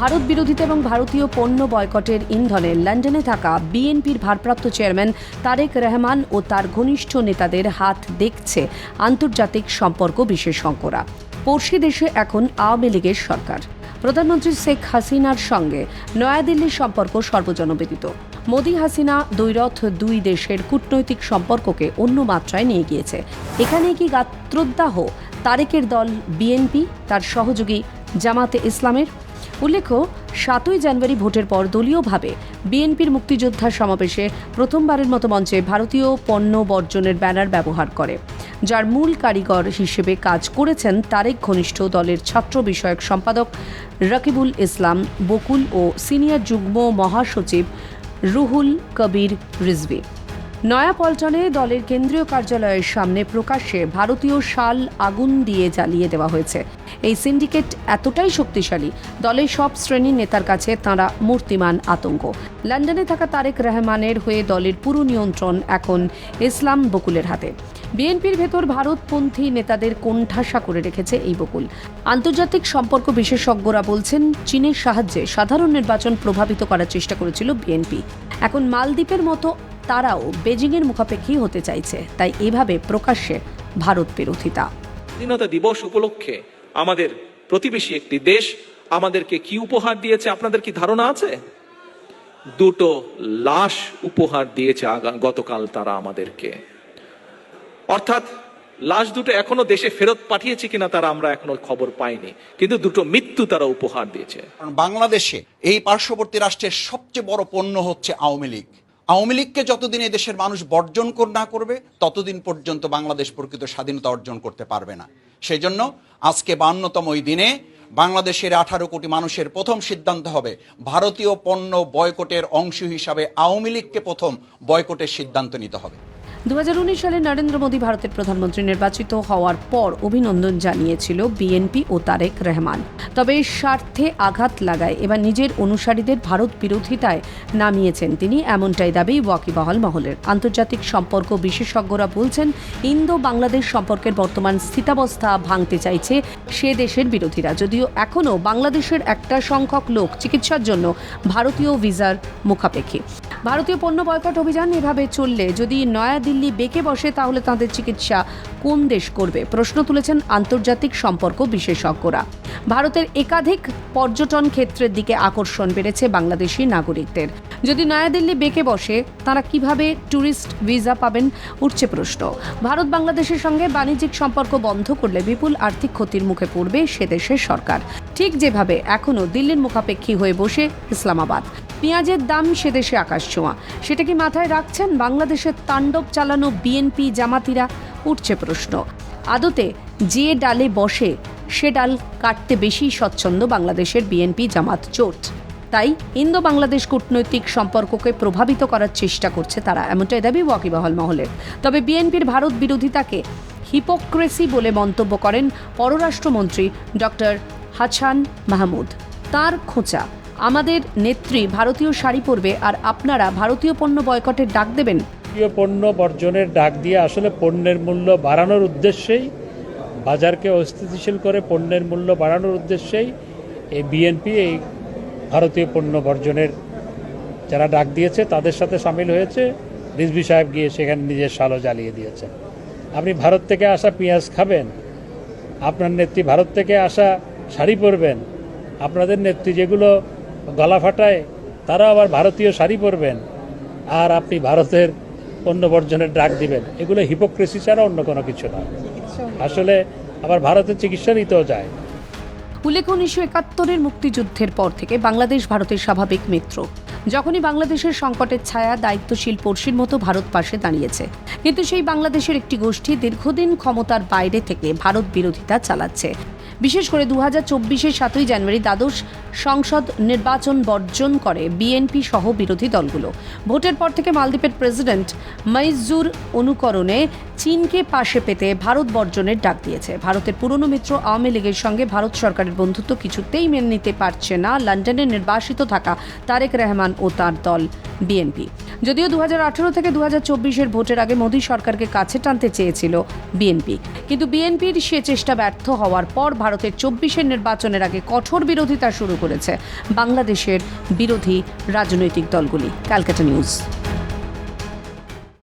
ভারত বিরোধিতা এবং ভারতীয় পণ্য বয়কটের ইন্ধনে লন্ডনে থাকা বিএনপির ভারপ্রাপ্ত চেয়ারম্যান তারেক রহমান ও তার ঘনিষ্ঠ নেতাদের হাত দেখছে আন্তর্জাতিক সম্পর্ক বিশেষজ্ঞরা। পড়শি দেশে এখন আওয়ামী লীগের সরকার। প্রধানমন্ত্রী শেখ হাসিনার সঙ্গে নয়াদিল্লির সম্পর্ক সর্বজনবিদিত। মোদি হাসিনা দ্বৈরথ দুই দেশের কূটনৈতিক সম্পর্ককে অন্য মাত্রায় নিয়ে গিয়েছে। এখানে কি গাত্রোদ্দাহ? তারেকের দল বিএনপি, তার সহযোগী জামাতে ইসলামের উল্লেখ্য, সাতই জানুয়ারি ভোটের পর দলীয়ভাবে বিএনপির মুক্তিযোদ্ধা সমাবেশে প্রথমবারের মতো মঞ্চে ভারতীয় পণ্য বর্জনের ব্যানার ব্যবহার করে। যার মূল কারিগর হিসেবে কাজ করেছেন তারেক ঘনিষ্ঠ দলের ছাত্র বিষয়ক সম্পাদক রকিবুল ইসলাম, বকুল ও সিনিয়র যুগ্ম মহাসচিব রুহুল কবির রিজভি। নয়াপল্টনে দলের কেন্দ্রীয় কার্যালয়ের সামনে প্রকাশ্যে ভারতীয় শাল আগুন দিয়ে জ্বালিয়ে দেওয়া হয়েছে। এই সিন্ডিকেট এতটাই শক্তিশালী, দলের সব শ্রেণির নেতার কাছে তাঁরা মূর্তিমান আতঙ্ক। লন্ডনে থাকা তারেক রহমানের হয়ে দলের পুরো নিয়ন্ত্রণ এখন ইসলাম বকুলের হাতে। বিএনপির ভেতর ভারতপন্থী নেতাদের কোণঠাসা করে রেখেছে এই বকুল। আন্তর্জাতিক সম্পর্ক বিশেষজ্ঞরা বলছেন, চীনের সাহায্যে সাধারণ নির্বাচন প্রভাবিত করার চেষ্টা করেছিল বিএনপি। এখন মালদ্বীপের মতো তারাও বেজিংয়ের মুখাপেক্ষী হতে চাইছে, তাই এভাবে প্রকাশ্যে ভারত বিরোধিতা। স্বাধীনতা দিবস উপলক্ষে আমাদের প্রতিবেশী একটি দেশ আমাদেরকে কি উপহার দিয়েছে? আপনাদের কি ধারণা আছে? দুটো লাশ উপহার দিয়েছে গতকাল তারা আমাদেরকে। অর্থাৎ লাশ দুটো এখনও দেশে ফেরত পাঠিয়েছে কিনা তারা আমরা এখনও খবর পাইনি। কিন্তু দুটো মৃত্যু তারা উপহার দিয়েছে। বাংলাদেশে এই পার্শ্ববর্তী রাষ্ট্রের সবচেয়ে বড় পণ্য হচ্ছে আওয়ামী লীগ। আওয়ামী লীগকে যতদিন এই দেশের মানুষ বর্জন না করবে, ততদিন পর্যন্ত বাংলাদেশ প্রকৃত স্বাধীনতা অর্জন করতে পারবে না। সেই জন্য আজকে বান্নতম ওই দিনে বাংলাদেশের আঠারো কোটি মানুষের প্রথম সিদ্ধান্ত হবে, ভারতীয় পণ্য বয়কটের অংশ হিসাবে আওয়ামী লীগকে প্রথম বয়কটের সিদ্ধান্ত নিতে হবে। দু হাজার উনিশ সালে নরেন্দ্র মোদী ভারতের প্রধানমন্ত্রী নির্বাচিত হওয়ার পর অভিনন্দন জানিয়েছিল বিএনপি ও তারেক রহমান। তবে স্বার্থে আঘাত লাগায় এবার নিজের অনুসারীদের ভারত বিরোধিতায় নামিয়েছেন তিনি। এমনটাই দাবি ওয়াকিবহাল মহলের। আন্তর্জাতিক সম্পর্ক বিশেষজ্ঞরা বলছেন ইন্দো বাংলাদেশ সম্পর্কের বর্তমান স্থিতাবস্থা ভাঙতে চাইছে সে দেশের বিরোধীরা। যদিও এখনও বাংলাদেশের একটা সংখ্যক লোক চিকিৎসার জন্য ভারতীয় ভিসার মুখাপেক্ষী। ভারতীয় পণ্য বয়কট অভিযান এভাবে চললে যদি নয়াদিল্লি বেঁকে বসে তাহলে তাদের চিকিৎসা কোন দেশ করবে? প্রশ্ন তুলেছেন আন্তর্জাতিক সম্পর্ক বিশেষজ্ঞরা। ভারতের একাধিক পর্যটন ক্ষেত্রের দিকে আকর্ষণ বেড়েছে বাংলাদেশি নাগরিকদের। যদি নয়াদিল্লি বেঁকে বসে, তারা কীভাবে ট্যুরিস্ট ভিসা পাবেন? উঠছে প্রশ্ন। ভারত বাংলাদেশের সঙ্গে বাণিজ্যিক সম্পর্ক বন্ধ করলে বিপুল আর্থিক ক্ষতির মুখে পড়বে সে দেশের সরকার। ঠিক যেভাবে এখনও দিল্লির মুখাপেক্ষী হয়ে বসে ইসলামাবাদ। পেঁয়াজের দাম সে দেশে আকাশ ছোঁয়া। সেটা কি মাথায় রাখছেন? বাংলাদেশের তাণ্ডব চালানো বিএনপি জামাতিরা? উঠছে প্রশ্ন। আদতে যে ডালে বসে, সে ডাল কাটতে বেশি স্বচ্ছন্দ বাংলাদেশের বিএনপি জামাত জোট। তাই ইন্দো বাংলাদেশ কূটনৈতিক সম্পর্ককে প্রভাবিত করার চেষ্টা করছে তারা, এমনটাই দাবি ওয়াকিবহল মহলের। তবে বিএনপির ভারত বিরোধিতাকে হিপোক্রেসি বলে মন্তব্য করেন পররাষ্ট্রমন্ত্রী ডক্টর হাছান মাহমুদ। তার খোঁচা আমাদের নেত্রী ভারতীয় শাড়ি পরবে আর আপনারা ভারতীয় পণ্য বয়কটের ডাক দেবেন। জাতীয় পণ্য বর্জনের ডাক দিয়ে আসলে পণ্যের মূল্য বাড়ানোর উদ্দেশ্যেই, বাজারকে অস্থিতিশীল করে পণ্যের মূল্য বাড়ানোর উদ্দেশ্যেই এই বিএনপি এই ভারতীয় পণ্য বর্জনের যারা ডাক দিয়েছে, তাদের সাথে সামিল হয়েছে। রিজভি সাহেব গিয়ে সেখানে নিজের সালও জ্বালিয়ে দিয়েছেন। আপনি ভারত থেকে আসা পেঁয়াজ খাবেন, আপনার নেত্রী ভারত থেকে আসা শাড়ি পরবেন, আপনাদের নেত্রী যেগুলো গলা ফাটায় তারা আবার ভারতীয় শাড়ি পরবেন। আর আপনি ভারতের পণ্য বর্জনের ডাক দিবেন। এগুলো হিপোক্রেসি ছাড়া অন্য কোনো কিছু না আসলে আবার ভারতের চিকিৎসা নিতেও যায়। উল্লেখ্য উনিশশো একাত্তরের মুক্তিযুদ্ধের পর থেকে বাংলাদেশ ভারতের স্বাভাবিক মিত্র। যখনই বাংলাদেশের সংকটের ছায়া দায়িত্বশীল পড়শির মতো ভারত পাশে দাঁড়িয়েছে। কিন্তু সেই বাংলাদেশের একটি গোষ্ঠী দীর্ঘদিন ক্ষমতার বাইরে থেকে ভারত বিরোধিতা চালাচ্ছে। বিশেষ করে দু হাজার চব্বিশের সাতই জানুয়ারি দ্বাদশ সংসদ নির্বাচন বর্জন করে বিএনপি সহ বিরোধী দলগুলো। ভোটের পর থেকে মালদ্বীপের প্রেসিডেন্ট মইজুর অনুকরণে চীনকে পাশে পেতে ভারত বর্জনের ডাক দিয়েছে। ভারতের পুরনো মিত্র আওয়ামী লীগের সঙ্গে ভারত সরকারের বন্ধুত্ব কিছুতেই মেনে নিতে পারছে না। লন্ডনে নির্বাসিত থাকা তারেক রহমান ও তার দল বিএনপি। যদিও দুহাজার আঠারো থেকে দু হাজার ভোটের আগে মোদী সরকারকে কাছে টানতে চেয়েছিল বিএনপি। কিন্তু বিএনপির সে চেষ্টা ব্যর্থ হওয়ার পর ভারতের চব্বিশের নির্বাচনের আগে কঠোর বিরোধিতা শুরু করেছে বাংলাদেশের বিরোধী রাজনৈতিক দলগুলি। Calcutta news.